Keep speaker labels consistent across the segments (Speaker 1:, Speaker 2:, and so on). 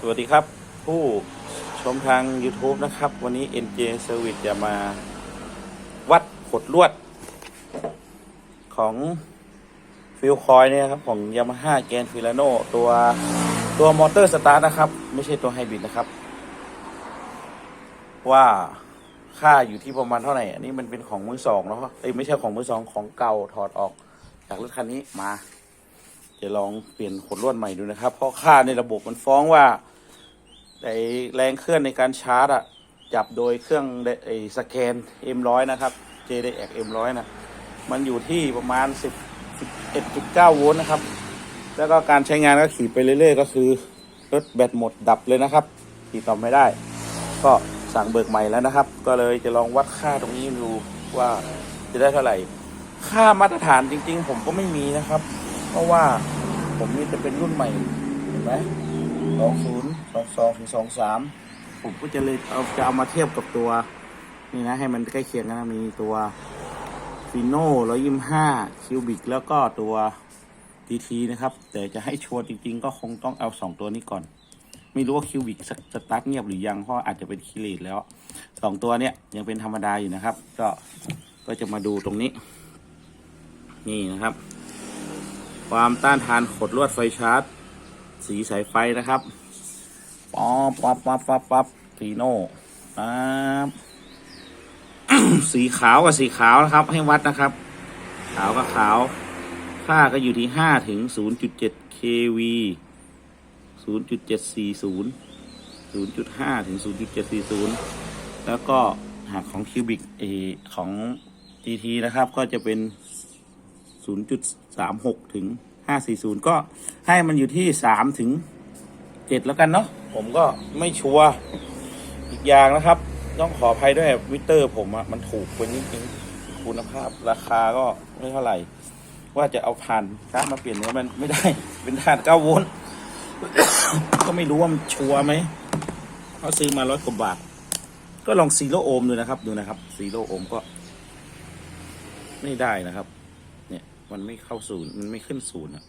Speaker 1: สวัสดีครับ ผู้ชมทาง YouTube นะครับ วันนี้ NJ Service จะมาวัดขดลวด ของฟิลคอยเนี่ยครับ ของ Yamaha แกนฟิลาโนตัวตัวมอเตอร์สตาร์ทนะครับ ไม่ใช่ตัวไฮบริดนะครับ ว่าค่าอยู่ที่ประมาณเท่าไหร่ อันนี้มันเป็นของมือสองเนาะเอ้ยไม่ใช่ของมือสองของเก่าถอดออกจากรถคันนี้มา จะลองเปลี่ยนขดลวดใหม่ดูนะครับ เพราะค่าในระบบมันฟ้องว่าไอแรงเคลื่อนในการชาร์จอะจับโดยเครื่องไอสแกน M100 นะครับ JDX M100 นะมันอยู่ที่ประมาณ 10 11.9 โวลต์นะครับ แล้วก็การใช้งานก็ขี่ไปเรื่อยๆ ก็คือรถแบตหมดดับเลยนะครับ ขี่ต่อไม่ได้ ก็สั่งเบิกใหม่แล้วนะครับ ก็เลยจะลองวัดค่าตรงนี้ดูว่าจะได้เท่าไหร่ ค่ามาตรฐานจริง ๆ ผมก็ไม่มีนะครับ ราะว่าผมนี่จะเป็นรุ่นใหม่เห็นไหมสองศูนย์สองสองถึงสองสามผมก็จะเลยเอาจะเอามาเทียบกับตัว นี่นะ ให้มันใกล้เคียงกันนะมีตัวฟิโน่ร้อยยิมห้าคิวบิกแล้วก็ตัวดีทีนะครับ แต่จะให้ชัวร์จริง ๆ ก็คงต้องเอาสองตัวนี้ก่อน ไม่รู้ว่าคิวบิกสตาร์ทเงียบหรือยังเพราะอาจจะเป็นคิเลตแล้วสองตัวเนี้ยยังเป็นธรรมดาอยู่นะครับ ก็ก็จะมาดูตรงนี้ นี่นะครับ ความต้านทานขดลวดไฟชาร์จ สีสายไฟนะครับป๊อปป๊อปป๊อปป๊อปป๊อปฟีโน่ป๊บสีขาวกับสีขาวนะครับ ให้วัดนะครับ ขาวกับขาว ค่าก็อยู่ที่ห้าถึงศูนย์จุดเจ็ด kV ศูนย์จุดเจ็ดสี่ศูนย์ศูนย์จุดห้าถึงศูนย์จุดเจ็ดสี่ศูนย์แล้วก็หากของคิวบิกเอของ GT นะครับ ก็จะเป็นศูนย์จุด 0.36ถึง540ก็ให้มันอยู่ที่3ถึง7แล้วกันเนาะผมก็ไม่ชัวร์อีกอย่างนะครับ ต้องขออภัยด้วยวิเตอร์ผมอะมันถูกไปนิดนึงคุณภาพราคาก็ไม่เท่าไหร่ ว่าจะเอาผ่านชาร์จมาเปลี่ยนเนื้อมันไม่ได้ เป็นถ่าน9โวลต์ก็ไม่รู้ว่ามันชัวร์ไหมเขาซื้อมาร้อยกว่าบาท ก็ลองซีโรโอมดูนะครับ ดูนะครับซีโรโอมก็ ไม่ได้นะครับ มันไม่เข้าศูนย์มันไม่ขึ้นศูนย์อะ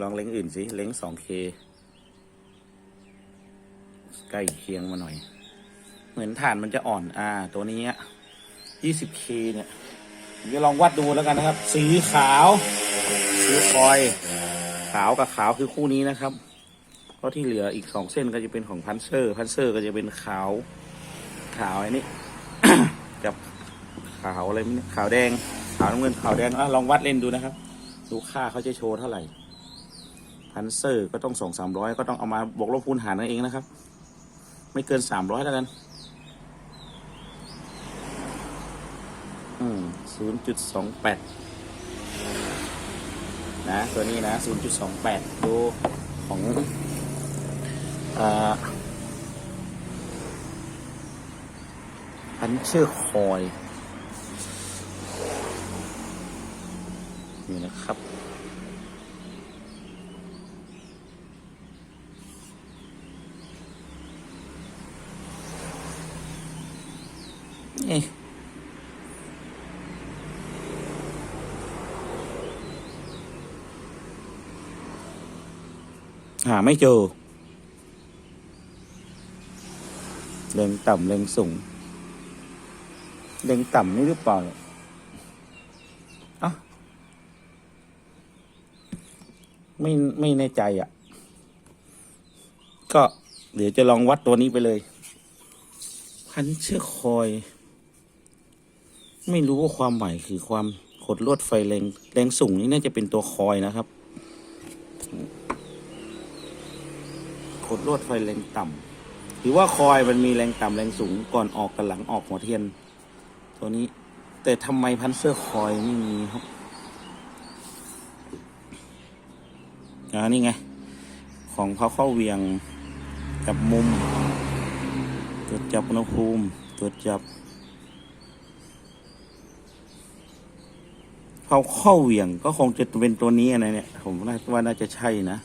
Speaker 1: ลองเล้งอื่นสิ เล้งสองเคใกล้เคียงมาหน่อย เหมือนฐานมันจะอ่อน อ่า ตัวนี้ยี่สิบเคเนี่ยผมจะลองวัดดูแล้วกันนะครับ สีขาวสีคอย ขาวกับขาวคือคู่นี้นะครับ เพราะที่เหลืออีกสองเส้นก็จะเป็นของพันเซอร์ พันเซอร์ก็จะเป็นขาว ขาวไอ้นี่กับขาวอะไรไม่ขาวแดง ขาวน้ำเงินขาวแดงอะลองวัดเล่นดูนะครับ ดูค่าเขาจะโชว์เท่าไหร่ พันเซอร์ก็ต้องสองสามร้อยก็ต้องเอามาบวกลบคูณหารนั่นเองนะครับ ไม่เกินสามร้อยแล้วกัน อืมศูนย์จุดสองแปดนะตัวนี้นะศูนย์จุดสองแปดดูของอ่าพันเชอร์คอย นี่นะครับ นี่หาไม่เจอเล็งต่ำเล็งสูงเล็งต่ำนี่หรือเปล่า ไม่ไม่แน่ใจอะ ก็เดี๋ยวจะลองวัดตัวนี้ไปเลย พันเชือกคอย ไม่รู้ว่าความหมายคือความขดลวดไฟแรงแรงสูงนี่น่าจะเป็นตัวคอยนะครับขดลวดไฟแรงต่ำหรือว่าคอยมันมีแรงต่ำแรงสูงก่อนออกกับหลังออกหัวเทียน ตัวนี้ แต่ทำไมพันเสื้อคอยไม่มีครับ อ่านี่ไง ของเขาเข้าเวียงกับมุม ตรวจจับอุณหภูมิ ตรวจจับ เขาเข้าเวียงก็คงจะเป็นตัวนี้นะเนี่ย ผมน่าว่าน่าจะใช่นะ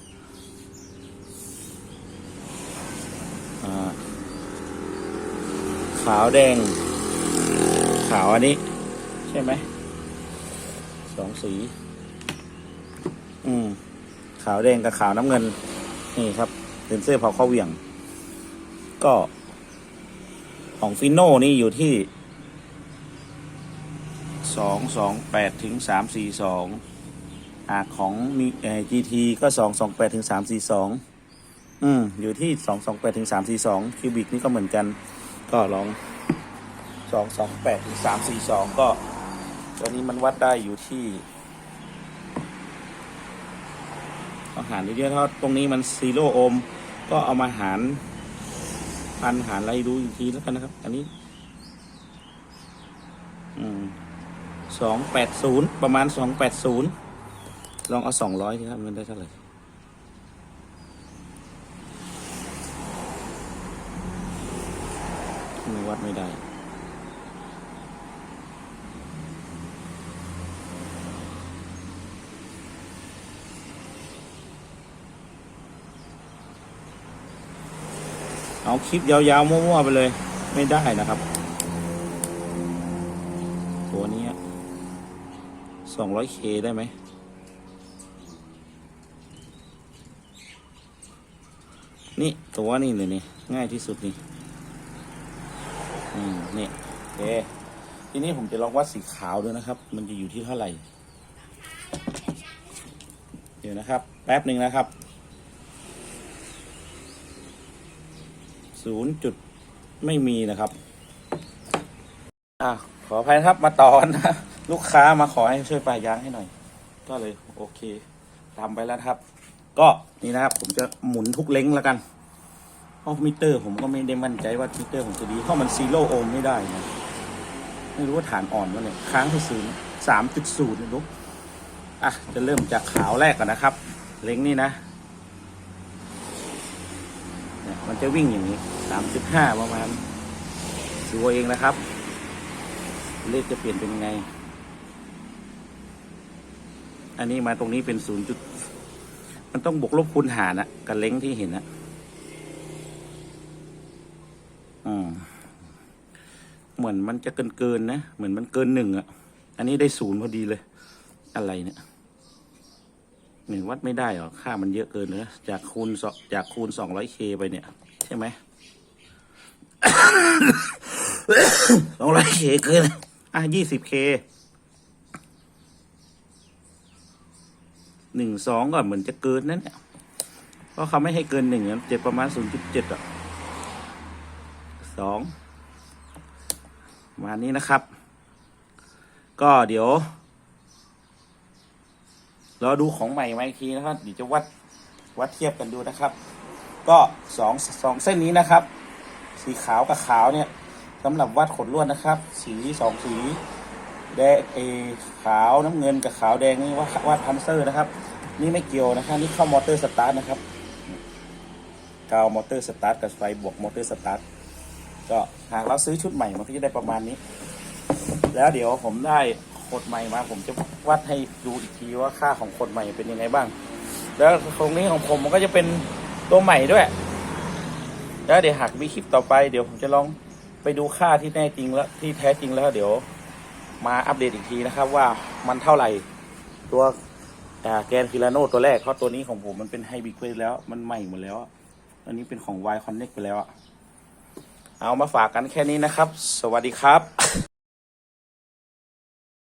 Speaker 1: ขาวแดง ขาวอันนี้ ใช่ไหมสองสี อืม ขาวแดงกับขาวน้ำเงิน นี่ครับเซนเซอร์เผาเข้าเวียง ก็ของฟิโน่นี่อยู่ที่สองสองแปดถึงสามสี่สองอ่าของมีเอ่อ GT ก็สองสองแปดถึงสามสี่สองอืมอยู่ที่สองสองแปดถึงสามสี่สองคิวบิกนี่ก็เหมือนกัน ก็ลองสองสองแปดถึงสามสี่สองก็ตัวนี้มันวัดได้อยู่ที่ เอาหารเยอะๆถ้าตรงนี้มันซีโร่โอห์มก็เอามาหารพันหารอะไรดูอีกทีแล้วกันนะครับ อันนี้สองแปดศูนย์ประมาณสองแปดศูนย์ลองเอาสองร้อยทีครับมันได้เท่าไหร่ไมวัดไม่ได้ คลิปยาวๆมั่วๆไปเลย ไม่ได้นะครับ ตัวนี้สองร้อยเคได้ไหมนี่ตัวนี้เลยนี่ง่ายที่สุดนี่อืมนี่โอเคทีนี้ผมจะลองวัดสีขาวด้วยนะครับ มันจะอยู่ที่เท่าไหร่ เดี๋ยวนะครับ แป๊บหนึ่งนะครับ ศูนย์จุดไม่มีนะครับ อะขออภัยครับมาต่อนนะลูกค้ามาขอให้ช่วยปลายยางให้หน่อย ก็เลยโอเคทำไปแล้วครับ ก็นี่นะครับ ผมจะหมุนทุกเล้งแล้วกันเพราะมิเตอร์ ผมก็ไม่ได้มั่นใจว่ามิเตอร์ผมจะดีเพราะมันซีโร่โอห์มไม่ได้นะไม่รู้ว่าฐานอ่อนวะเนี่ยค้างที่ศูนย์สามจุดศูนย์นะลูกอะจะเริ่มจากขาวแรกก่อนนะครับ เล้งนี่นะ มันจะวิ่งอย่างนี้สามสิบห้าประมาณดูเอาเองนะครับ เลขจะเปลี่ยนเป็นไง อันนี้มาตรงนี้เป็นศูนย์จุด มันต้องบวกลบคูณหารนะกับเล้งที่เห็นนะอืมเหมือนมันจะเกินเกินนะ เหมือนมันเกินหนึ่งอะอันนี้ได้ศูนย์พอดีเลย อะไรเนี่ย หนึ่งวัดไม่ได้หรอค่ามันเยอะเกินเลยจากคูณจากคูณสองร้อยเคไปเนี่ย ใช่ไหมสองร้อยเคเกินอะยี่สิบเคหนึ่งสองก่อนเหมือนจะเกินนั่นเนี่ยเพราะเขาไม่ให้เกินหนึ่งอะเจ็ดประมาณศูนย์จุดเจ็ดอะสองมานี้นะครับ ก็เดี๋ยว รอดูของใหม่มาอีกทีนะครับเดี๋ยวจะวัดวัดเทียบกันดูนะครับ ก็สองสองเส้นนี้นะครับ สีขาวกับขาวเนี่ยสำหรับวัดขนลวดนะครับ สีสองสีแดงเอขาวน้ำเงินกับขาวแดงนี่วัดวัดพันเซอร์นะครับ นี่ไม่เกี่ยวนะครับนี่เข้ามอเตอร์สตาร์ทนะครับกาวมอเตอร์สตาร์ทกับไฟบวกมอเตอร์สตาร์ทก็หากเราซื้อชุดใหม่มันก็จะได้ประมาณนี้ แล้วเดี๋ยวผมได้ ขดใหม่มาผมจะวัดให้ดูอีกทีว่าค่าของขดใหม่เป็นยังไงบ้าง แล้วตรงนี้ของผมมันก็จะเป็นตัวใหม่ด้วย แล้วเดี๋ยวหากมีคลิปต่อไปเดี๋ยวผมจะลองไปดูค่าที่แน่จริงแล้วที่แท้จริงแล้วเดี๋ยว มาอัปเดตอีกทีนะครับ ว่ามันเท่าไหร่ตัวแกนฟิลาโนตัวแรกเพราะตัวนี้ของผมมันเป็นไฮบริดไปแล้วมันใหม่หมดแล้วอะอันนี้เป็นของ Y Connect ไปแล้วอะเอามาฝากกันแค่นี้นะครับ สวัสดีครับ